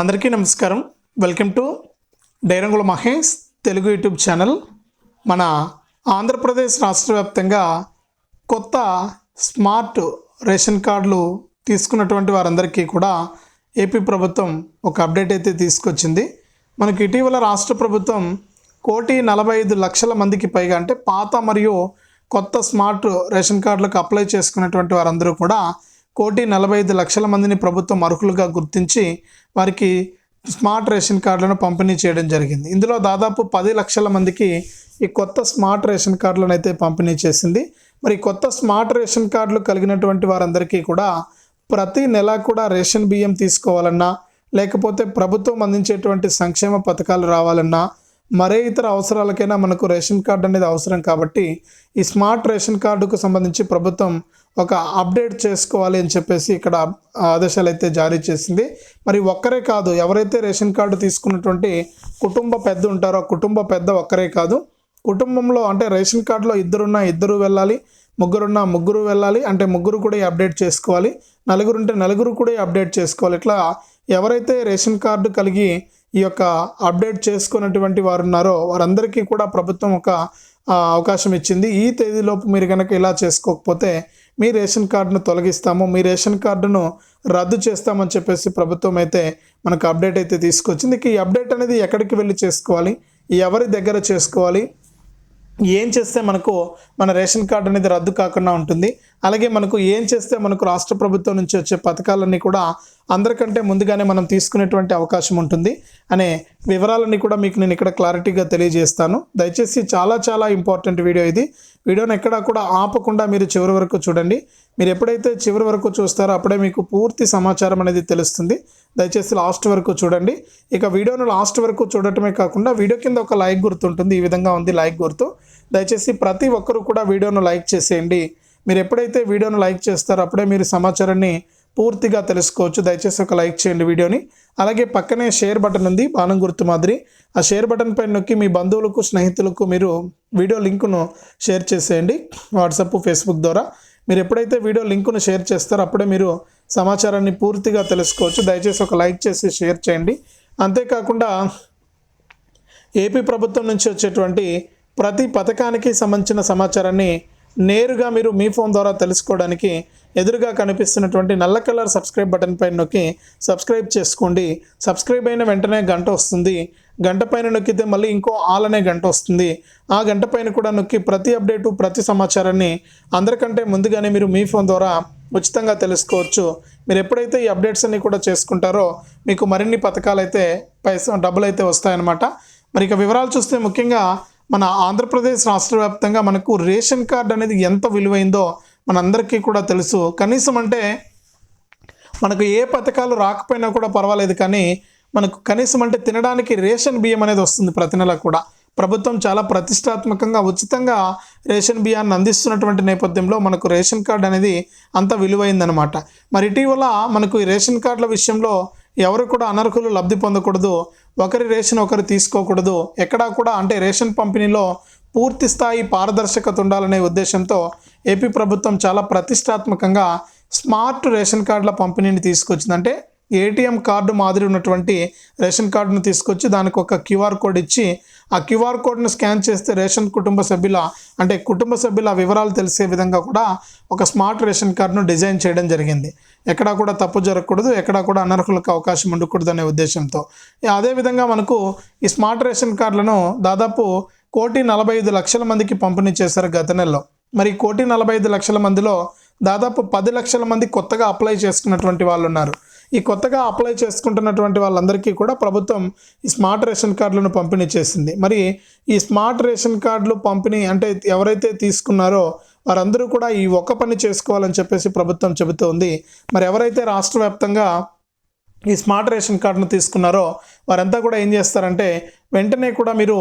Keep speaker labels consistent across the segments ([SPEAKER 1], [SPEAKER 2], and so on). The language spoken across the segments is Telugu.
[SPEAKER 1] అందరికీ నమస్కారం. Welcome to Dairangula Mahesh Telugu YouTube channel. మన ఆంధ్రప్రదేశ్ రాష్ట్ర వ్యాప్తంగా కొత్త స్మార్ట్ రేషన్ కార్డులు తీసుకున్నటువంటి వారందరికీ కూడా ఏపీ ప్రభుత్వం ఒక అప్డేట్ అయితే తీసుకొచ్చింది. మనకి ఇటీవల రాష్ట్ర ప్రభుత్వం కోటి నలభై ఐదు లక్షల మందికి పైగా అంటే పాత మరియు కొత్త స్మార్ట్ రేషన్ కార్డులకు అప్లై చేసుకున్నటువంటి వారందరూ కూడా కోటి నలభై ఐదు లక్షల మందిని ప్రభుత్వం అర్హులుగా గుర్తించి వారికి స్మార్ట్ రేషన్ కార్డులను పంపిణీ చేయడం జరిగింది. ఇందులో దాదాపు పది లక్షల మందికి ఈ కొత్త స్మార్ట్ రేషన్ కార్డులను అయితే పంపిణీ చేసింది. మరి కొత్త స్మార్ట్ రేషన్ కార్డులు కలిగినటువంటి వారందరికీ కూడా ప్రతి నెల కూడా రేషన్ బియ్యం తీసుకోవాలన్నా లేకపోతే ప్రభుత్వం అందించేటువంటి సంక్షేమ పథకాలు రావాలన్నా మరే ఇతర అవసరాలకైనా మనకు రేషన్ కార్డు అనేది అవసరం కాబట్టి ఈ స్మార్ట్ రేషన్ కార్డుకు సంబంధించి ప్రభుత్వం ఒక అప్డేట్ చేసుకోవాలి అని చెప్పేసి ఇక్కడ ఆదేశాలు అయితే జారీ చేసింది. మరి ఒక్కరే కాదు ఎవరైతే రేషన్ కార్డు తీసుకున్నటువంటి కుటుంబ పెద్ద ఉంటారో కుటుంబ పెద్ద ఒక్కరే కాదు కుటుంబంలో అంటే రేషన్ కార్డులో ఇద్దరున్నా ఇద్దరు వెళ్ళాలి ముగ్గురున్న ముగ్గురు వెళ్ళాలి అంటే ముగ్గురు కూడా అప్డేట్ చేసుకోవాలి నలుగురు ఉంటే నలుగురు కూడా అప్డేట్ చేసుకోవాలి. ఇట్లా ఎవరైతే రేషన్ కార్డు కలిగి ఈ యొక్క అప్డేట్ చేసుకున్నటువంటి వారు ఉన్నారో వారందరికీ కూడా ప్రభుత్వం ఒక అవకాశం ఇచ్చింది. ఈ తేదీలోపు మీరు కనుక ఇలా చేసుకోకపోతే మీ రేషన్ కార్డును తొలగిస్తాము మీ రేషన్ కార్డును రద్దు చేస్తామని చెప్పేసి ప్రభుత్వం అయితే మనకు అప్డేట్ అయితే తీసుకొచ్చింది. ఈ అప్డేట్ అనేది ఎక్కడికి వెళ్ళి చేసుకోవాలి? ఎవరి దగ్గర చేసుకోవాలి? ఏం చేస్తే మనకు మన రేషన్ కార్డు అనేది రద్దు కాకుండా ఉంటుంది? అలాగే మనకు ఏం చేస్తే మనకు రాష్ట్ర ప్రభుత్వం నుంచి వచ్చే పథకాలన్నీ కూడా అందరికంటే ముందుగానే మనం తీసుకునేటువంటి అవకాశం ఉంటుంది. అనే వివరాలన్నీ కూడా మీకు నేను ఇక్కడ క్లారిటీగా తెలియజేస్తాను. దయచేసి చాలా చాలా ఇంపార్టెంట్ వీడియో ఇది. వీడియోని ఎక్కడా కూడా ఆపకుండా మీరు చివరి వరకు చూడండి. మీరు ఎప్పుడైతే చివరి వరకు చూస్తారో అప్పుడే మీకు పూర్తి సమాచారం అనేది తెలుస్తుంది. దయచేసి లాస్ట్ వరకు చూడండి. ఇక వీడియోను లాస్ట్ వరకు చూడటమే కాకుండా వీడియో కింద ఒక లైక్ గుర్తు ఉంటుంది ఈ విధంగా ఉంది లైక్ గుర్తు. దయచేసి ప్రతి ఒక్కరూ కూడా వీడియోను లైక్ చేసేయండి. మీరు ఎప్పుడైతే వీడియోను లైక్ చేస్తారో అప్పుడే మీరు సమాచారాన్ని పూర్తిగా తెలుసుకోవచ్చు. దయచేసి ఒక లైక్ చేయండి వీడియోని. అలాగే పక్కనే షేర్ బటన్ ఉంది బాణం గుర్తు మాదిరి. ఆ షేర్ బటన్ పైన నొక్కి మీ బంధువులకు స్నేహితులకు మీరు వీడియో లింకును షేర్ చేసేయండి. వాట్సాప్ ఫేస్బుక్ ద్వారా. మీరు ఎప్పుడైతే వీడియో లింకును షేర్ చేస్తారో అప్పుడే మీరు సమాచారాన్ని పూర్తిగా తెలుసుకోవచ్చు. దయచేసి ఒక లైక్ చేసి షేర్ చేయండి. అంతేకాకుండా ఏపీ ప్రభుత్వం నుంచి వచ్చేటువంటి ప్రతి పథకానికి సంబంధించిన సమాచారాన్ని నేరుగా మీరు మీ ఫోన్ ద్వారా తెలుసుకోవడానికి ఎదురుగా కనిపిస్తున్నటువంటి నల్ల కలర్ సబ్స్క్రైబ్ బటన్ పైన నొక్కి సబ్స్క్రైబ్ చేసుకోండి. సబ్స్క్రైబ్ అయిన వెంటనే గంట వస్తుంది. గంట పైన నొక్కితే మళ్ళీ ఇంకో ఆల్ అనే గంట వస్తుంది. ఆ గంట పైన కూడా నొక్కి ప్రతి అప్డేటు ప్రతి సమాచారాన్ని అందరికంటే ముందుగానే మీరు మీ ఫోన్ ద్వారా ఉచితంగా తెలుసుకోవచ్చు. మీరు ఎప్పుడైతే ఈ అప్డేట్స్ అన్ని కూడా చేసుకుంటారో మీకు మరిన్ని పథకాలు అయితే పైసా డబ్బులు అయితే వస్తాయన్నమాట. మరి ఇక వివరాలు చూస్తే ముఖ్యంగా మన ఆంధ్రప్రదేశ్ రాష్ట్ర వ్యాప్తంగా మనకు రేషన్ కార్డ్ అనేది ఎంత విలువైందో మనందరికీ కూడా తెలుసు. కనీసం అంటే మనకు ఏ పథకాలు రాకపోయినా కూడా పర్వాలేదు కానీ మనకు కనీసం అంటే తినడానికి రేషన్ బియ్యం అనేది వస్తుంది ప్రతి నెల కూడా. ప్రభుత్వం చాలా ప్రతిష్టాత్మకంగా ఉచితంగా రేషన్ బియ్యాన్ని అందిస్తున్నటువంటి నేపథ్యంలో మనకు రేషన్ కార్డు అనేది అంత విలువైందనమాట మరి ఇటీవల మనకు ఈ రేషన్ కార్డుల విషయంలో ఎవరు కూడా అనర్హులు లబ్ధి పొందకూడదు. ఒకరి రేషన్ ఒకరు తీసుకోకూడదు. ఎక్కడా కూడా అంటే రేషన్ పంపిణీలో పూర్తి స్థాయి పారదర్శకత ఉండాలనే ఉద్దేశంతో ఏపీ ప్రభుత్వం చాలా ప్రతిష్టాత్మకంగా స్మార్ట్ రేషన్ కార్డుల పంపిణీని తీసుకొచ్చిందంటే ఏటీఎం కార్డు మాదిరి ఉన్నటువంటి రేషన్ కార్డును తీసుకొచ్చి దానికి ఒక క్యూఆర్ కోడ్ ఇచ్చి ఆ క్యూఆర్ కోడ్ను స్కాన్ చేస్తే రేషన్ కుటుంబ సభ్యుల అంటే కుటుంబ సభ్యుల వివరాలు తెలిసే విధంగా కూడా ఒక స్మార్ట్ రేషన్ కార్డును డిజైన్ చేయడం జరిగింది. ఎక్కడా కూడా తప్పు జరగకూడదు ఎక్కడా కూడా అనర్హులకు అవకాశం ఉండకూడదు అనే ఉద్దేశంతో అదేవిధంగా మనకు ఈ స్మార్ట్ రేషన్ కార్డులను దాదాపు కోటి నలభై ఐదు లక్షల మందికి పంపిణీ చేశారు గత నెలలో. మరి కోటి నలభై ఐదు లక్షల మందిలో దాదాపు పది లక్షల మంది కొత్తగా అప్లై చేసుకున్నటువంటి వాళ్ళు ఉన్నారు ఈ కొత్తగా అప్లై చేసుకుంటున్నటువంటి వాళ్ళందరికీ కూడా ప్రభుత్వం ఈ స్మార్ట్ రేషన్ కార్డులను పంపిణీ చేసింది. మరి ఈ స్మార్ట్ రేషన్ కార్డులు పంపిణీ అంటే ఎవరైతే తీసుకున్నారో వారందరూ కూడా ఈ ఒక్క పని చేసుకోవాలని చెప్పేసి ప్రభుత్వం చెబుతోంది. మరి ఎవరైతే రాష్ట్ర వ్యాప్తంగా ఈ స్మార్ట్ రేషన్ కార్డును తీసుకున్నారో వారంతా కూడా ఏం చేస్తారంటే వెంటనే కూడా మీరు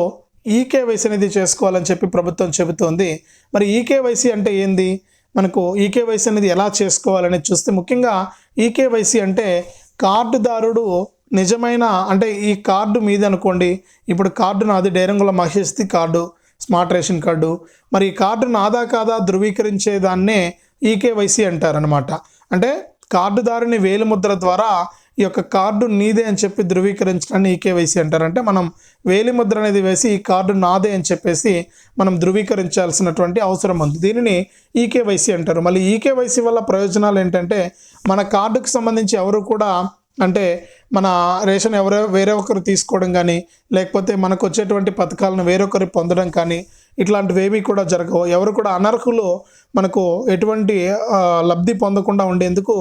[SPEAKER 1] ఈకేవైసీ అనేది చేసుకోవాలని చెప్పి ప్రభుత్వం చెబుతోంది. మరి ఈకేవైసీ అంటే ఏంది? మనకు ఈకేవైసీ అనేది ఎలా చేసుకోవాలని చూస్తే ముఖ్యంగా ఈకేవైసీ అంటే కార్డుదారుడు నిజమైన అంటే ఈ కార్డు మీది అనుకోండి. ఇప్పుడు కార్డు నాది డైరంగుల మహేష్ది కార్డు స్మార్ట్ రేషన్ కార్డు. మరి ఈ కార్డు నాదా కాదా ధృవీకరించేదాన్నే ఈకేవైసీ అంటారనమాట అంటే కార్డుదారుని వేలిముద్ర ద్వారా ఈ యొక్క కార్డు నీదే అని చెప్పి ధృవీకరించడాన్ని ఈకేవైసీ అంటారు అంటే మనం వేలి ముద్ర అనేది వేసి ఈ కార్డు నాదే అని చెప్పేసి మనం ధృవీకరించాల్సినటువంటి అవసరం ఉంది. దీనిని ఈకేవైసీ అంటారు. మళ్ళీ ఈకేవైసీ వల్ల ప్రయోజనాలు ఏంటంటే మన కార్డుకు సంబంధించి ఎవరు కూడా అంటే మన రేషన్ ఎవరో వేరే ఒకరు తీసుకోవడం కానీ లేకపోతే మనకు వచ్చేటువంటి పథకాలను వేరొకరు పొందడం కానీ ఇట్లాంటివి ఏమీ కూడా జరగవు. ఎవరు కూడా అనర్హులు మనకు ఎటువంటి లబ్ధి పొందకుండా ఉండేందుకు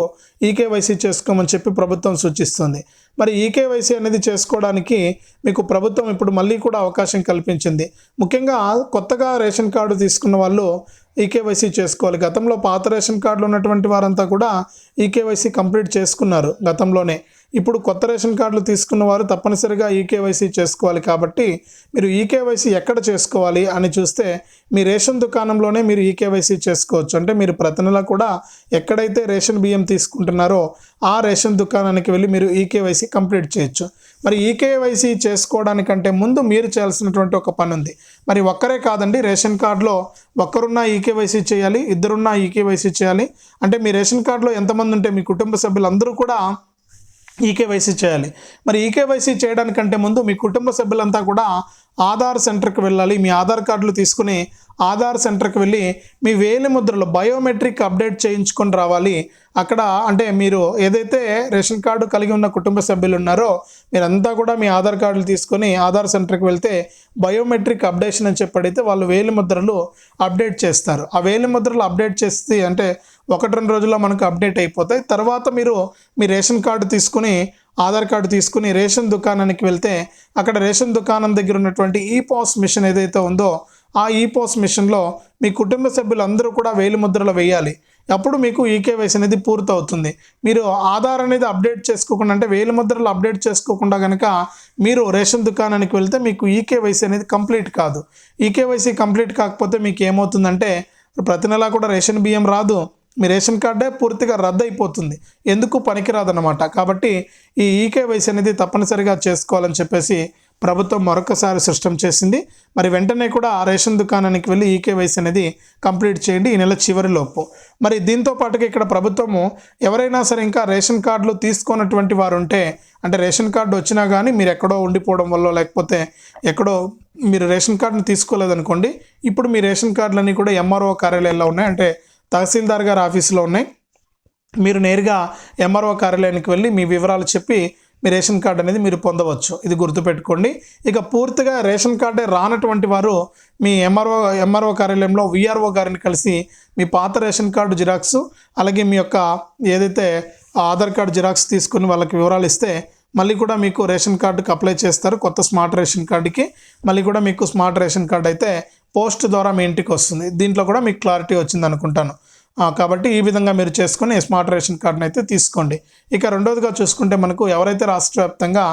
[SPEAKER 1] ఈకేవైసీ చేసుకోమని చెప్పి ప్రభుత్వం సూచిస్తుంది. మరి ఈకేవైసీ అనేది చేసుకోవడానికి మీకు ప్రభుత్వం ఇప్పుడు మళ్ళీ కూడా అవకాశం కల్పించింది. ముఖ్యంగా కొత్తగా రేషన్ కార్డు తీసుకున్న వాళ్ళు ఈకేవైసీ చేసుకోవాలి. గతంలో పాత రేషన్ కార్డులు ఉన్నటువంటి వారంతా కూడా ఈకేవైసీ కంప్లీట్ చేసుకున్నారు గతంలోనే. ఇప్పుడు కొత్త రేషన్ కార్డులు తీసుకున్న వారు తప్పనిసరిగా ఈకేవైసీ చేసుకోవాలి కాబట్టి మీరు ఈకేవైసీ ఎక్కడ చేసుకోవాలి అని చూస్తే మీ రేషన్ దుకాణంలోనే మీరు ఈకేవైసీ చేసుకోవచ్చు. అంటే మీరు ప్రతి నెల కూడా ఎక్కడైతే రేషన్ బియ్యం తీసుకుంటున్నారో ఆ రేషన్ దుకాణానికి వెళ్ళి మీరు ఈకేవైసీ కంప్లీట్ చేయొచ్చు. మరి ఈకేవైసీ చేసుకోవడానికంటే ముందు మీరు చేయాల్సినటువంటి ఒక పని ఉంది మరి ఒక్కరే కాదండి రేషన్ కార్డులో ఒక్కరున్నా ఈకేవైసీ చేయాలి ఇద్దరున్నా ఈకేవైసీ చేయాలి. అంటే మీ రేషన్ కార్డులో ఎంతమంది ఉంటే మీ కుటుంబ సభ్యులందరూ కూడా ఈకేవైసీ చేయాలి. మరి ఈకేవైసీ చేయడానికంటే ముందు మీ కుటుంబ సభ్యులంతా కూడా ఆధార్ సెంటర్కి వెళ్ళాలి. మీ ఆధార్ కార్డులు తీసుకుని ఆధార్ సెంటర్కి వెళ్ళి మీ వేలి ముద్రలు బయోమెట్రిక్ అప్డేట్ చేయించుకొని రావాలి. అక్కడ అంటే మీరు ఏదైతే రేషన్ కార్డు కలిగి ఉన్న కుటుంబ సభ్యులు ఉన్నారో మీరంతా కూడా మీ ఆధార్ కార్డులు తీసుకొని ఆధార్ సెంటర్కి వెళ్తే బయోమెట్రిక్ అప్డేషన్ అని చెప్పి అడిగితే వాళ్ళు వేలి ముద్రలు అప్డేట్ చేస్తారు. ఆ వేలి ముద్రలు అప్డేట్ చేస్తే అంటే ఒకటి రెండు రోజుల్లో మనకు అప్డేట్ అయిపోతాయి. తర్వాత మీరు మీ రేషన్ కార్డు తీసుకుని ఆధార్ కార్డు తీసుకుని రేషన్ దుకాణానికి వెళ్తే అక్కడ రేషన్ దుకాణం దగ్గర ఉన్నటువంటి ఈ పాస్ మిషన్ ఏదైతే ఉందో ఆ ఈ పాస్ మిషన్లో మీ కుటుంబ సభ్యులందరూ కూడా వేలి ముద్రలు వేయాలి. అప్పుడు మీకు ఈకేవైసీ అనేది పూర్తవుతుంది. మీరు ఆధార్ అనేది అప్డేట్ చేసుకోకుండా అంటే వేలి ముద్రలు అప్డేట్ చేసుకోకుండా కనుక మీరు రేషన్ దుకాణానికి వెళ్తే మీకు ఈకేవైసీ అనేది కంప్లీట్ కాదు. ఈకేవైసీ కంప్లీట్ కాకపోతే మీకు ఏమవుతుందంటే ప్రతి నెలా కూడా రేషన్ బియ్యం రాదు. మీ రేషన్ కార్డే పూర్తిగా రద్దు అయిపోతుంది ఎందుకు పనికిరాదన్నమాట. కాబట్టి ఈ ఈకేవైసీ అనేది తప్పనిసరిగా చేసుకోవాలని చెప్పేసి ప్రభుత్వం మరొకసారి సృష్టం చేసింది. మరి వెంటనే కూడా ఆ రేషన్ దుకాణానికి వెళ్ళి ఈకేవైసీ అనేది కంప్లీట్ చేయండి ఈ నెల చివరిలోపు. మరి దీంతో పాటుగా ఇక్కడ ప్రభుత్వము ఎవరైనా సరే ఇంకా రేషన్ కార్డులు తీసుకున్నటువంటి వారు ఉంటే అంటే రేషన్ కార్డు వచ్చినా కానీ మీరు ఎక్కడో ఉండిపోవడం వల్ల లేకపోతే ఎక్కడో మీరు రేషన్ కార్డుని తీసుకోలేదనుకోండి ఇప్పుడు మీ రేషన్ కార్డులన్నీ కూడా ఎంఆర్ఓ కార్యాలయాల్లో ఉన్నాయి. అంటే తహసీల్దార్ గారి ఆఫీసులో ఉన్నాయి. మీరు నేరుగా ఎంఆర్ఓ కార్యాలయానికి వెళ్ళి మీ వివరాలు చెప్పి మీ రేషన్ కార్డు అనేది మీరు పొందవచ్చు. ఇది గుర్తుపెట్టుకోండి. ఇక పూర్తిగా రేషన్ కార్డే రానటువంటి వారు మీ ఎంఆర్ఓ ఎంఆర్ఓ కార్యాలయంలో విఆర్ఓ గారిని కలిసి మీ పాత రేషన్ కార్డు జిరాక్స్ అలాగే మీ యొక్క ఏదైతే ఆధార్ కార్డు జిరాక్స్ తీసుకుని వాళ్ళకి వివరాలు ఇస్తే మళ్ళీ కూడా మీకు రేషన్ కార్డుకి అప్లై చేస్తారు. కొత్త స్మార్ట్ రేషన్ కార్డుకి. మళ్ళీ కూడా మీకు స్మార్ట్ రేషన్ కార్డు అయితే పోస్ట్ ద్వారా మీ ఇంటికి వస్తుంది. దీంట్లో కూడా మీకు క్లారిటీ వచ్చింది అనుకుంటాను. కాబట్టి ఈ విధంగా మీరు చేసుకొని స్మార్ట్ రేషన్ కార్డును అయితే తీసుకోండి. ఇక రెండవదిగా చూసుకుంటే మనకు ఎవరైతే రాష్ట్ర వ్యాప్తంగా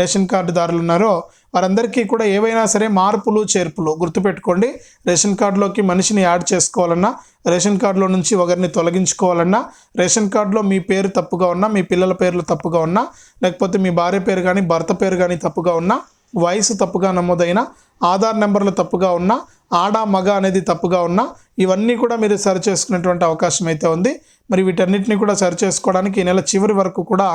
[SPEAKER 1] రేషన్ కార్డుదారులు ఉన్నారో వారందరికీ కూడా ఏవైనా సరే మార్పులు చేర్పులు గుర్తుపెట్టుకోండి. రేషన్ కార్డులోకి మనిషిని యాడ్ చేసుకోవాలన్నా రేషన్ కార్డులో నుంచి ఒకరిని తొలగించుకోవాలన్నా రేషన్ కార్డులో మీ పేరు తప్పుగా ఉన్నా మీ పిల్లల పేర్లు తప్పుగా ఉన్నా లేకపోతే మీ భార్య పేరు కానీ భర్త పేరు కానీ తప్పుగా ఉన్నా వయసు తప్పుగా నమోదైన ఆధార్ నెంబర్లు తప్పుగా ఉన్నా ఆడ మగ అనేది తప్పుగా ఉన్నా ఇవన్నీ కూడా మీరు సరి చేసుకునేటువంటి అవకాశం అయితే ఉంది. మరి వీటన్నిటిని కూడా సరి చేసుకోవడానికి ఈ నెల చివరి వరకు కూడా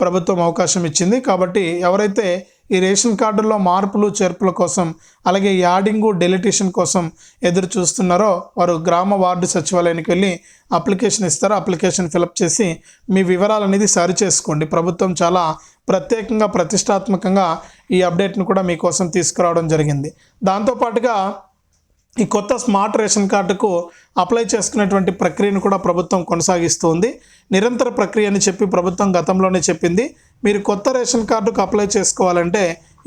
[SPEAKER 1] ప్రభుత్వం అవకాశం ఇచ్చింది. కాబట్టి ఎవరైతే ఈ రేషన్ కార్డుల్లో మార్పులు చేర్పుల కోసం అలాగే యాడింగు డెలిటేషన్ కోసం ఎదురు చూస్తున్నారో వారు గ్రామ వార్డు సచివాలయానికి వెళ్ళి అప్లికేషన్ ఇస్తారు? అప్లికేషన్ ఫిలప్ చేసి మీ వివరాలు అనేది సరి చేసుకోండి. ప్రభుత్వం చాలా ప్రత్యేకంగా ప్రతిష్టాత్మకంగా ఈ అప్డేట్ను కూడా మీకోసం తీసుకురావడం జరిగింది. దాంతోపాటుగా ఈ కొత్త స్మార్ట్ రేషన్ కార్డుకు అప్లై చేసుకునేటువంటి ప్రక్రియను కూడా ప్రభుత్వం కొనసాగిస్తుంది. నిరంతర ప్రక్రియ అని చెప్పి ప్రభుత్వం గతంలోనే చెప్పింది. మీరు కొత్త రేషన్ కార్డుకు అప్లై చేసుకోవాలంటే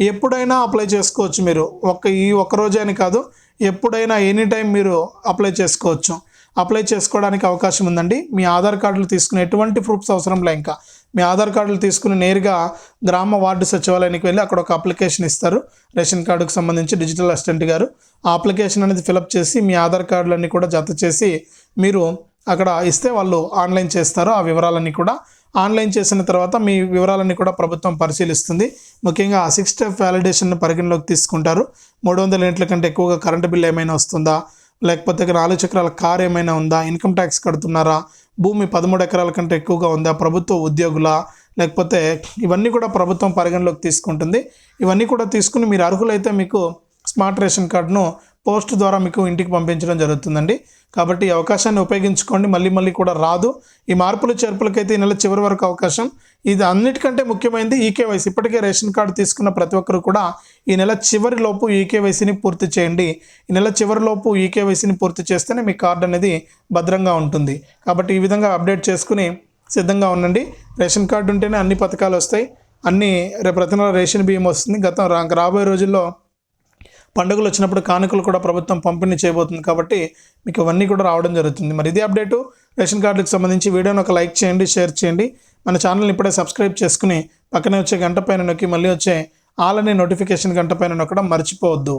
[SPEAKER 1] ఎప్పుడైనా అప్లై చేసుకోవచ్చు మీరు. ఒక ఈ ఒక్క రోజే అని కాదు ఎప్పుడైనా ఎనీ టైం మీరు అప్లై చేసుకోవచ్చు. అప్లై చేసుకోవడానికి అవకాశం ఉందండి. మీ ఆధార్ కార్డులు తీసుకునే ఎటువంటి ప్రూఫ్స్ అవసరం లే ఇంకా. మీ ఆధార్ కార్డులు తీసుకుని నేరుగా గ్రామ వార్డు సచివాలయానికి వెళ్ళి అక్కడ ఒక అప్లికేషన్ ఇస్తారు. రేషన్ కార్డుకు సంబంధించి డిజిటల్ అసిస్టెంట్ గారు. ఆ అప్లికేషన్ అనేది ఫిలప్ చేసి మీ ఆధార్ కార్డులన్నీ కూడా జత చేసి మీరు అక్కడ ఇస్తే వాళ్ళు ఆన్లైన్ చేస్తారు. ఆ వివరాలన్నీ కూడా ఆన్లైన్ చేసిన తర్వాత మీ వివరాలన్నీ కూడా ప్రభుత్వం పరిశీలిస్తుంది. ముఖ్యంగా సిక్స్ స్టెప్ వ్యాలిడేషన్ పరిగణలోకి తీసుకుంటారు. మూడు వందల యూనిట్ల కంటే ఎక్కువగా కరెంటు బిల్ ఏమైనా వస్తుందా? లేకపోతే నాలుగు చక్రాల కార్ ఏమైనా ఉందా? ఇన్కమ్ ట్యాక్స్ కడుతున్నారా? భూమి పదమూడు ఎకరాల కంటే ఎక్కువగా ఉందా? ప్రభుత్వ ఉద్యోగుల లేకపోతే ఇవన్నీ కూడా ప్రభుత్వం పరిగణలోకి తీసుకుంటుంది. ఇవన్నీ కూడా తీసుకుని మీరు అర్హులైతే మీకు స్మార్ట్ రేషన్ కార్డును పోస్ట్ ద్వారా మీకు ఇంటికి పంపించడం జరుగుతుందండి. కాబట్టి ఈ అవకాశాన్ని ఉపయోగించుకోండి. మళ్ళీ మళ్ళీ కూడా రాదు. ఈ మార్పులు చేర్పులకైతే ఈ నెల చివరి వరకు అవకాశం. ఇది అన్నిటికంటే ముఖ్యమైనది ఈకేవైసీ. ఇప్పటికే రేషన్ కార్డు తీసుకున్న ప్రతి ఒక్కరు కూడా ఈ నెల చివరిలోపు ఈకేవైసీని పూర్తి చేయండి. ఈ నెల చివరిలోపు ఈకేవైసీని పూర్తి చేస్తేనే మీ కార్డు అనేది భద్రంగా ఉంటుంది. కాబట్టి ఈ విధంగా అప్డేట్ చేసుకుని సిద్ధంగా ఉండండి. రేషన్ కార్డు ఉంటేనే అన్ని పథకాలు వస్తాయి. అన్ని రేపు ప్రతి నెల రేషన్ బియ్యం వస్తుంది. గతం రా- రాబోయే రోజుల్లో పండుగలు వచ్చినప్పుడు కానుకలు కూడా ప్రభుత్వం పంపిణీ చేయబోతుంది కాబట్టి మీకు ఇవన్నీ కూడా రావడం జరుగుతుంది. మరి ఇది అప్డేటు. రేషన్ కార్డులకు సంబంధించి వీడియోని ఒక లైక్ చేయండి షేర్ చేయండి. మన ఛానల్ని ఇప్పుడే సబ్స్క్రైబ్ చేసుకుని పక్కనే వచ్చే గంట పైన నొక్కి మళ్ళీ వచ్చే ఆల్ అనే నోటిఫికేషన్ గంట పైన నొక్కడం మర్చిపోవద్దు.